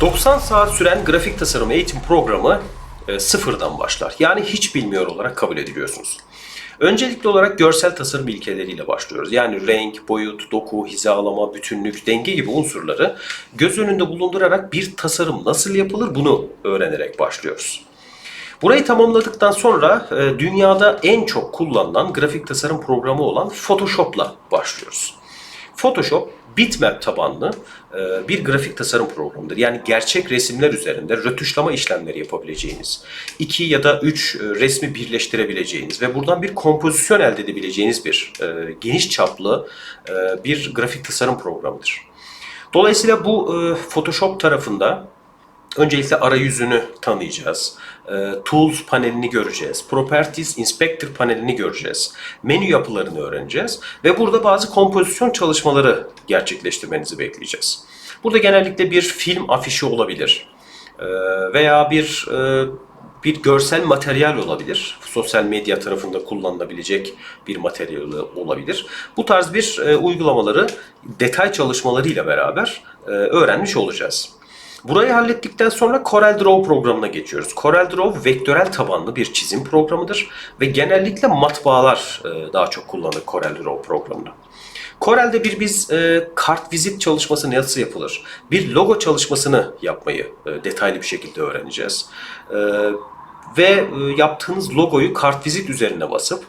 90 saat süren grafik tasarım eğitim programı e, sıfırdan başlar. Yani hiç bilmiyor olarak kabul ediliyorsunuz. Öncelikli olarak görsel tasarım ilkeleriyle başlıyoruz. Yani renk, boyut, doku, hizalama, bütünlük, denge gibi unsurları göz önünde bulundurarak bir tasarım nasıl yapılır bunu öğrenerek başlıyoruz. Burayı tamamladıktan sonra e, dünyada en çok kullanılan grafik tasarım programı olan Photoshop'la başlıyoruz. Photoshop bitmap tabanlı e, bir grafik tasarım programıdır. Yani gerçek resimler üzerinde rötuşlama işlemleri yapabileceğiniz, iki ya da üç e, resmi birleştirebileceğiniz ve buradan bir kompozisyon elde edebileceğiniz bir e, geniş çaplı bir grafik tasarım programıdır. Dolayısıyla bu Photoshop tarafında Öncelikle arayüzünü tanıyacağız. Ee, Tools panelini göreceğiz. Properties Inspector panelini göreceğiz. Menü yapılarını öğreneceğiz. Ve burada bazı kompozisyon çalışmaları gerçekleştirmenizi bekleyeceğiz. Burada genellikle bir film afişi olabilir. Ee, Veya bir e, bir görsel materyal olabilir. Sosyal medya tarafında kullanılabilecek bir materyal olabilir. Bu tarz bir e, uygulamaları detay çalışmalarıyla beraber e, öğrenmiş olacağız. Burayı hallettikten sonra Corel Draw programına geçiyoruz. Corel Draw vektörel tabanlı bir çizim programıdır ve genellikle matbaalar e, daha çok kullanır Corel Draw programını. Corel'de bir biz e, kart vizit çalışması nasıl yapılır? Bir logo çalışmasını yapmayı e, detaylı bir şekilde öğreneceğiz. E, ve e, yaptığınız logoyu kartvizit üzerine basıp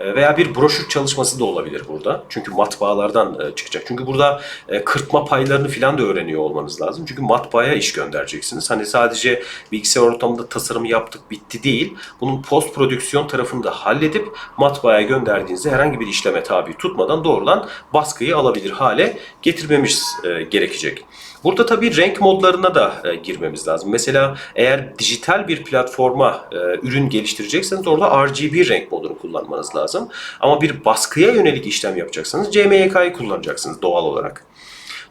veya bir broşür çalışması da olabilir burada. Çünkü matbaalardan e, çıkacak. Çünkü burada e, kırpma paylarını falan da öğreniyor olmanız lazım. Çünkü matbaaya iş göndereceksiniz. Hani sadece bilgisayar ortamında tasarımı yaptık bitti değil. Bunun post prodüksiyon tarafını da halledip matbaaya gönderdiğinizde herhangi bir işleme tabi tutmadan doğrudan baskıyı alabilir hale getirmemiz e, gerekecek. Burada tabii renk modlarına da e, girmemiz lazım. Mesela eğer dijital bir platforma e, ürün geliştirecekseniz orada RGB renk modunu kullanmanız lazım. Ama bir baskıya yönelik işlem yapacaksanız CMYK'yı kullanacaksınız doğal olarak.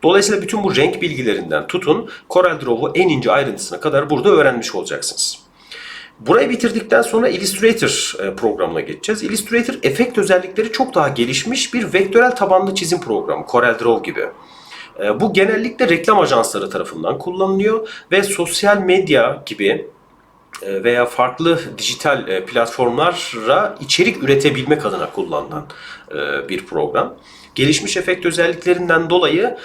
Dolayısıyla bütün bu renk bilgilerinden tutun CorelDraw'u en ince ayrıntısına kadar burada öğrenmiş olacaksınız. Burayı bitirdikten sonra Illustrator e, programına geçeceğiz. Illustrator efekt özellikleri çok daha gelişmiş bir vektörel tabanlı çizim programı CorelDRAW gibi. E, Bu genellikle reklam ajansları tarafından kullanılıyor ve sosyal medya gibi e, veya farklı dijital e, platformlara içerik üretebilmek adına kullanılan e, bir program. Gelişmiş efekt özelliklerinden dolayı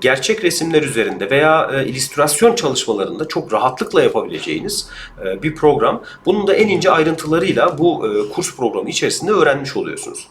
gerçek resimler üzerinde veya illüstrasyon çalışmalarında çok rahatlıkla yapabileceğiniz bir program. Bunun da en ince ayrıntılarıyla bu kurs programı içerisinde öğrenmiş oluyorsunuz.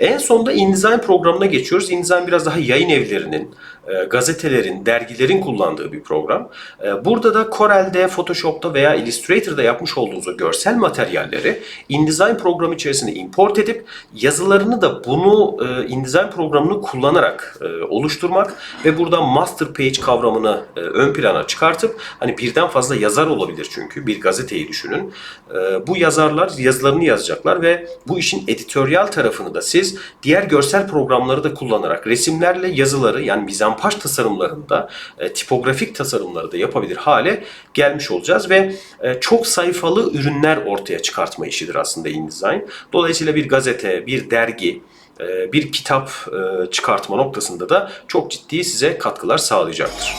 En sonunda InDesign programına geçiyoruz. InDesign biraz daha yayın evlerinin, e, gazetelerin, dergilerin kullandığı bir program. E, Burada da Corel'de, Photoshop'ta veya Illustrator'da yapmış olduğunuz görsel materyalleri InDesign programı içerisine import edip yazılarını da bunu e, InDesign programını kullanarak oluşturmak ve burada master page kavramını ön plana çıkartıp hani birden fazla yazar olabilir çünkü bir gazeteyi düşünün. Bu yazarlar yazılarını yazacaklar ve bu işin editoryal tarafını da siz diğer görsel programları da kullanarak resimlerle yazıları yani mizampaj tasarımlarında e, tipografik tasarımları da yapabilir hale gelmiş olacağız ve e, çok sayfalı ürünler ortaya çıkartma işidir aslında InDesign. Dolayısıyla bir gazete, bir dergi, e, bir kitap e, çıkartma noktasında da çok ciddi size katkılar sağlayacaktır.